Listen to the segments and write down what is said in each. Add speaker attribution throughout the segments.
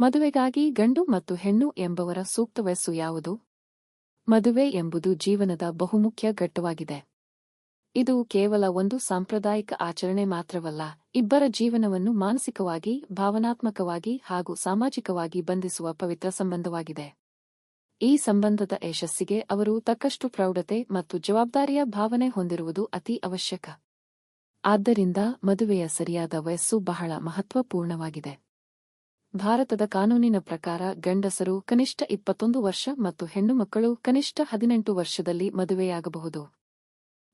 Speaker 1: ಮದುವೆಗಾಗಿ ಗಂಡು ಮತ್ತು ಹೆಣ್ಣು ಎಂಬವರ ಸೂಕ್ತ ವಯಸ್ಸು ಯಾವುದು? ಮದುವೆ ಎಂಬುದು ಜೀವನದ ಬಹುಮುಖ್ಯ ಘಟ್ಟವಾಗಿದೆ. ಇದು ಕೇವಲ ಒಂದು ಸಾಂಪ್ರದಾಯಿಕ ಆಚರಣೆ ಮಾತ್ರವಲ್ಲ, ಇಬ್ಬರ ಜೀವನವನ್ನು ಮಾನಸಿಕವಾಗಿ, ಭಾವನಾತ್ಮಕವಾಗಿ ಹಾಗೂ ಸಾಮಾಜಿಕವಾಗಿ ಬಂಧಿಸುವ ಪವಿತ್ರ ಸಂಬಂಧವಾಗಿದೆ. ಈ ಸಂಬಂಧದ ಯಶಸ್ಸಿಗೆ ಅವರು ತಕ್ಕಷ್ಟು ಪ್ರೌಢತೆ ಮತ್ತು ಜವಾಬ್ದಾರಿಯ ಭಾವನೆ ಹೊಂದಿರುವುದು ಅತಿ ಅವಶ್ಯಕ. ಆದ್ದರಿಂದ ಮದುವೆಯ ಸರಿಯಾದ ವಯಸ್ಸು ಬಹಳ ಮಹತ್ವಪೂರ್ಣವಾಗಿದೆ. ಭಾರತದ ಕಾನೂನಿನ ಪ್ರಕಾರ ಗಂಡಸರು ಕನಿಷ್ಠ ಇಪ್ಪತ್ತೊಂದು ವರ್ಷ ಮತ್ತು ಹೆಣ್ಣುಮಕ್ಕಳು ಕನಿಷ್ಠ ಹದಿನೆಂಟು ವರ್ಷದಲ್ಲಿ ಮದುವೆಯಾಗಬಹುದು.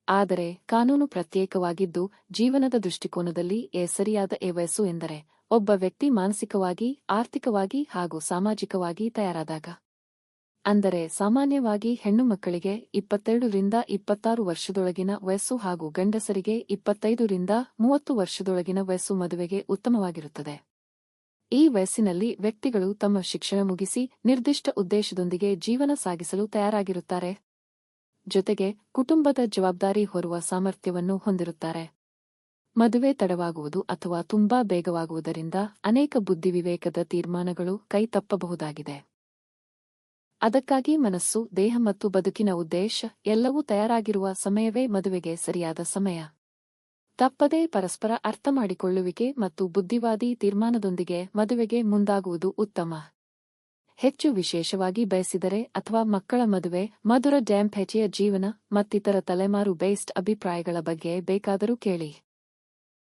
Speaker 1: ಆದರೆ ಕಾನೂನು ಪ್ರತ್ಯೇಕವಾಗಿದ್ದು, ಜೀವನದ ದೃಷ್ಟಿಕೋನದಲ್ಲಿ ಎ ಸರಿಯಾದ ಎ ವಯಸ್ಸು ಎಂದರೆ ಒಬ್ಬ ವ್ಯಕ್ತಿ ಮಾನಸಿಕವಾಗಿ, ಆರ್ಥಿಕವಾಗಿ ಹಾಗೂ ಸಾಮಾಜಿಕವಾಗಿ ತಯಾರಾದಾಗ. ಅಂದರೆ ಸಾಮಾನ್ಯವಾಗಿ ಹೆಣ್ಣು ಮಕ್ಕಳಿಗೆ ಇಪ್ಪತ್ತೆರಡರಿಂದ ಇಪ್ಪತ್ತಾರು ವರ್ಷದೊಳಗಿನ ವಯಸ್ಸು ಹಾಗೂ ಗಂಡಸರಿಗೆ ಇಪ್ಪತ್ತೈದರಿಂದ ಮೂವತ್ತು ವರ್ಷದೊಳಗಿನ ವಯಸ್ಸು ಮದುವೆಗೆ ಉತ್ತಮವಾಗಿರುತ್ತದೆ. ಈ ವಯಸ್ಸಿನಲ್ಲಿ ವ್ಯಕ್ತಿಗಳು ತಮ್ಮ ಶಿಕ್ಷಣ ಮುಗಿಸಿ ನಿರ್ದಿಷ್ಟ ಉದ್ದೇಶದೊಂದಿಗೆ ಜೀವನ ಸಾಗಿಸಲು ತಯಾರಾಗಿರುತ್ತಾರೆ. ಜೊತೆಗೆ ಕುಟುಂಬದ ಜವಾಬ್ದಾರಿ ಹೊರುವ ಸಾಮರ್ಥ್ಯವನ್ನು ಹೊಂದಿರುತ್ತಾರೆ. ಮದುವೆ ತಡವಾಗುವುದು ಅಥವಾ ತುಂಬಾ ಬೇಗವಾಗುವುದರಿಂದ ಅನೇಕ ಬುದ್ಧಿವಿವೇಕದ ತೀರ್ಮಾನಗಳು ಕೈತಪ್ಪಬಹುದಾಗಿದೆ ಅದಕ್ಕಾಗಿ ಮನಸ್ಸು, ದೇಹ ಮತ್ತು ಬದುಕಿನ ಉದ್ದೇಶ ಎಲ್ಲವೂ ತಯಾರಾಗಿರುವ ಸಮಯವೇ ಮದುವೆಗೆ ಸರಿಯಾದ ಸಮಯ. ತಪ್ಪದೇ ಪರಸ್ಪರ ಅರ್ಥಮಾಡಿಕೊಳ್ಳುವಿಕೆ ಮತ್ತು ಬುದ್ಧಿವಾದಿ ತೀರ್ಮಾನದೊಂದಿಗೆ ಮದುವೆಗೆ ಮುಂದಾಗುವುದು ಉತ್ತಮ. ಹೆಚ್ಚು ವಿಶೇಷವಾಗಿ ಬಯಸಿದರೆ ಅಥವಾ ಮಕ್ಕಳ ಮದುವೆ, ಮಧುರ ಡ್ಯಾಂಪ್ ಹೆಚ್ಚೆಯ ಜೀವನ ಮತ್ತಿತರ ತಲೆಮಾರು ಬೇಸ್ಡ್ ಅಭಿಪ್ರಾಯಗಳ ಬಗ್ಗೆ ಬೇಕಾದರೂ ಕೇಳಿ.